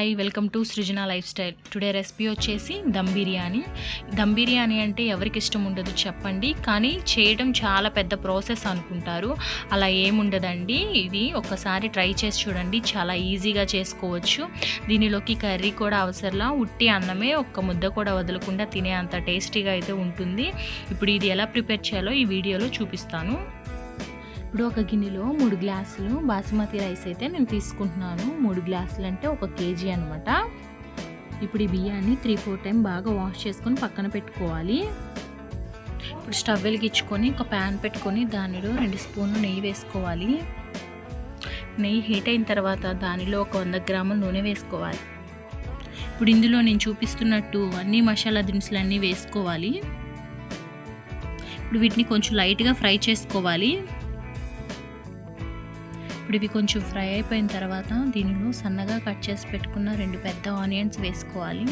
Hi welcome to Srujana lifestyle. Today recipe వచ్చేసి దమ్ బిర్యానీ. దమ్ బిర్యానీ అంటే ఎవరికి ఇష్టం ఉండదు చెప్పండి కానీ చేయడం చాలా పెద్ద ప్రాసెస్ అనుకుంటారు. అలా ఏముండదండి ఇది ఒకసారి ట్రై చేసి చూడండి చాలా ఈజీగా చేసుకోవచ్చు. దీనిలోకి కర్రీ కూడా అవసరంలా ఉట్టి అన్నమే ఒక్క ముద్ద కూడా వదలకుండా తినే అంత టేస్టీగా అయితే ఉంటుంది. ఇప్పుడు ఇది ఎలా ప్రిపేర్ చేయాలో ఈ వీడియోలో చూపిస్తాను. ఇప్పుడు ఒక గిన్నెలో మూడు గ్లాసులు బాసుమతి రైస్ అయితే నేను తీసుకుంటున్నాను. మూడు గ్లాసులు అంటే ఒక కేజీ అనమాట ఇప్పుడు ఈ బియ్యాన్ని త్రీ ఫోర్ టైం బాగా వాష్ చేసుకొని పక్కన పెట్టుకోవాలి. ఇప్పుడు స్టవ్ వెలిగించుకొని ఒక ప్యాన్ పెట్టుకొని దానిలో రెండు స్పూన్లు నెయ్యి వేసుకోవాలి. నెయ్యి హీట్ అయిన తర్వాత దానిలో ఒక వంద గ్రాముల నూనె వేసుకోవాలి. ఇప్పుడు ఇందులో నేను చూపిస్తున్నట్టు అన్ని మసాలా దినుసులు అన్నీ వేసుకోవాలి. ఇప్పుడు వీటిని కొంచెం లైట్గా ఫ్రై చేసుకోవాలి. ఇప్పుడు ఇవి కొంచెం ఫ్రై అయిపోయిన తర్వాత దీనిలో సన్నగా కట్ చేసి పెట్టుకున్న రెండు పెద్ద ఆనియన్స్ వేసుకోవాలి.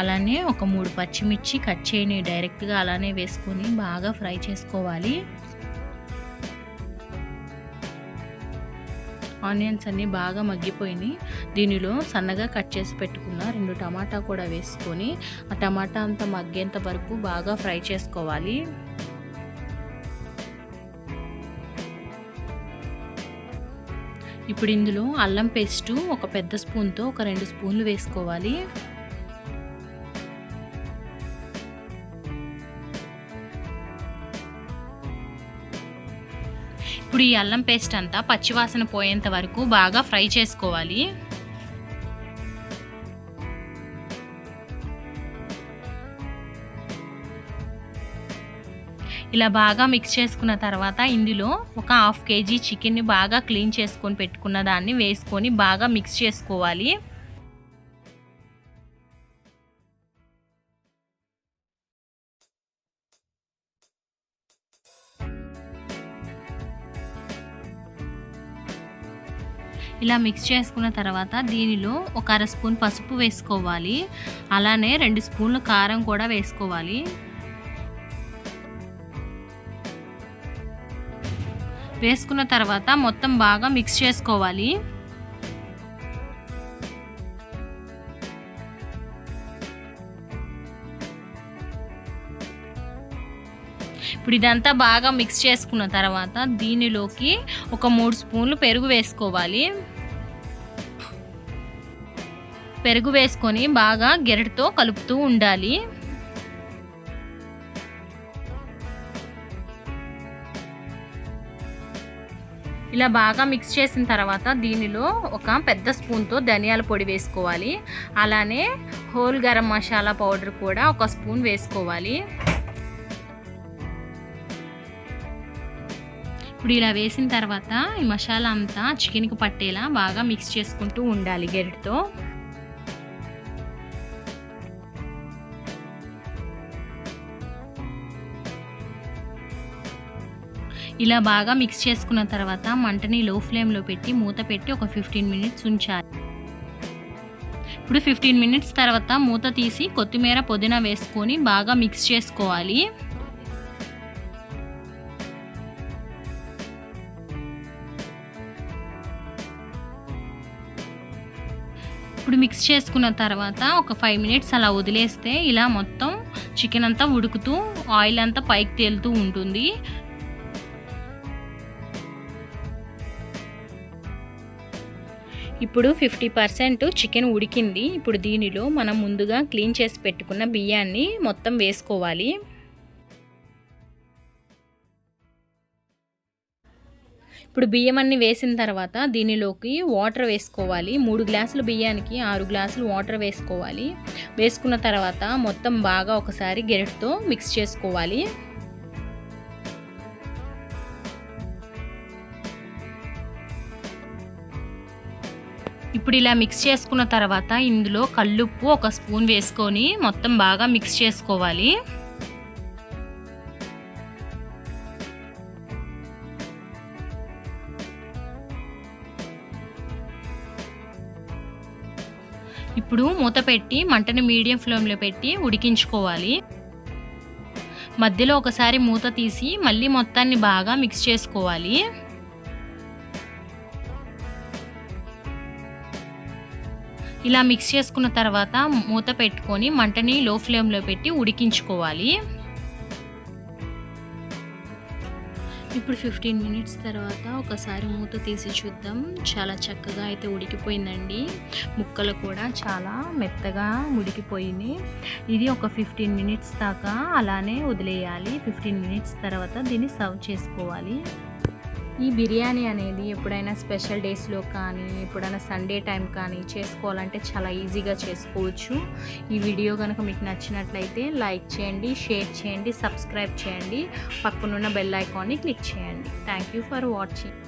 అలానే ఒక మూడు పచ్చిమిర్చి కట్ చేయని డైరెక్ట్గా అలానే వేసుకొని బాగా ఫ్రై చేసుకోవాలి. ఆనియన్స్ అన్నీ బాగా మగ్గిపోయినాయి. దీనిలో సన్నగా కట్ చేసి పెట్టుకున్న రెండు టమాటా కూడా వేసుకొని ఆ టమాటా అంతా మగ్గేంత వరకు బాగా ఫ్రై చేసుకోవాలి. ఇప్పుడు ఇందులో అల్లం పేస్టు ఒక పెద్ద స్పూన్తో ఒక రెండు స్పూన్లు వేసుకోవాలి. ఇప్పుడు ఈ అల్లం పేస్ట్ అంతా పచ్చివాసన పోయేంత వరకు బాగా ఫ్రై చేసుకోవాలి. ఇలా బాగా మిక్స్ చేసుకున్న తర్వాత ఇందులో ఒక హాఫ్ కేజీ చికెన్ని బాగా క్లీన్ చేసుకొని పెట్టుకున్న దాన్ని వేసుకొని బాగా మిక్స్ చేసుకోవాలి. ఇలా మిక్స్ చేసుకున్న తర్వాత దీనిలో ఒక అర స్పూన్ పసుపు వేసుకోవాలి. అలానే రెండు స్పూన్లు కారం కూడా వేసుకోవాలి. వేసుకున్న తర్వాత మొత్తం బాగా మిక్స్ చేసుకోవాలి. ఇప్పుడు ఇదంతా బాగా మిక్స్ చేసుకున్న తర్వాత దీనిలోకి ఒక మూడు స్పూన్లు పెరుగు వేసుకోవాలి. పెరుగు వేసుకొని బాగా గెరటితో కలుపుతూ ఉండాలి. ఇలా బాగా మిక్స్ చేసిన తర్వాత దీనిలో ఒక పెద్ద స్పూన్తో ధనియాల పొడి వేసుకోవాలి. అలానే హోల్ గరం మసాలా పౌడర్ కూడా ఒక స్పూన్ వేసుకోవాలి. ఇప్పుడు ఇలా వేసిన తర్వాత ఈ మసాలా అంతా చికెన్కి పట్టేలా బాగా మిక్స్ చేసుకుంటూ ఉండాలి గెరిటితో. ఇలా బాగా మిక్స్ చేసుకున్న తర్వాత మంటని లో ఫ్లేమ్లో పెట్టి మూత పెట్టి ఒక ఫిఫ్టీన్ మినిట్స్ ఉంచాలి. ఇప్పుడు ఫిఫ్టీన్ మినిట్స్ తర్వాత మూత తీసి కొత్తిమీర పుదీనా వేసుకొని బాగా మిక్స్ చేసుకోవాలి. ఇప్పుడు మిక్స్ చేసుకున్న తర్వాత ఒక ఫైవ్ మినిట్స్ అలా వదిలేస్తే ఇలా మొత్తం చికెన్ అంతా ఉడుకుతూ ఆయిల్ అంతా పైకి తేలుతూ ఉంటుంది. ఇప్పుడు ఫిఫ్టీ పర్సెంట్ చికెన్ ఉడికింది. ఇప్పుడు దీనిలో మనం ముందుగా క్లీన్ చేసి పెట్టుకున్న బియ్యాన్ని మొత్తం వేసుకోవాలి. ఇప్పుడు బియ్యం అన్ని వేసిన తర్వాత దీనిలోకి వాటర్ వేసుకోవాలి. మూడు గ్లాసులు బియ్యానికి ఆరు గ్లాసులు వాటర్ వేసుకోవాలి. వేసుకున్న తర్వాత మొత్తం బాగా ఒకసారి గెరటితో మిక్స్ చేసుకోవాలి. ఇప్పుడు ఇలా మిక్స్ చేసుకున్న తర్వాత ఇందులో కల్లుప్పు ఒక స్పూన్ వేసుకొని మొత్తం బాగా మిక్స్ చేసుకోవాలి. ఇప్పుడు మూత పెట్టి మంటని మీడియం ఫ్లేమ్లో పెట్టి ఉడికించుకోవాలి. మధ్యలో ఒకసారి మూత తీసి మళ్ళీ మొత్తాన్ని బాగా మిక్స్ చేసుకోవాలి. ఇలా మిక్స్ చేసుకున్న తర్వాత మూత పెట్టుకొని మంటని లో ఫ్లేమ్లో పెట్టి ఉడికించుకోవాలి. ఇప్పుడు ఫిఫ్టీన్ మినిట్స్ తర్వాత ఒకసారి మూత తీసి చూద్దాం. చాలా చక్కగా అయితే ఉడికిపోయిందండి. ముక్కలు కూడా చాలా మెత్తగా ఉడికిపోయింది ఇది ఒక ఫిఫ్టీన్ మినిట్స్ దాకా అలానే వదిలేయాలి. ఫిఫ్టీన్ మినిట్స్ తర్వాత దీన్ని సర్వ్ చేసుకోవాలి. ఈ బిర్యానీ అనేది ఎప్పుడైనా స్పెషల్ డేస్లో కానీ ఎప్పుడైనా సండే టైం కానీ చేసుకోవాలంటే చాలా ఈజీగా చేసుకోవచ్చు. ఈ వీడియో కనుక మీకు నచ్చినట్లయితే లైక్ చేయండి షేర్ చేయండి సబ్స్క్రైబ్ చేయండి. పక్కనున్న బెల్ ఐకాన్ని క్లిక్ చేయండి. Thank you for watching.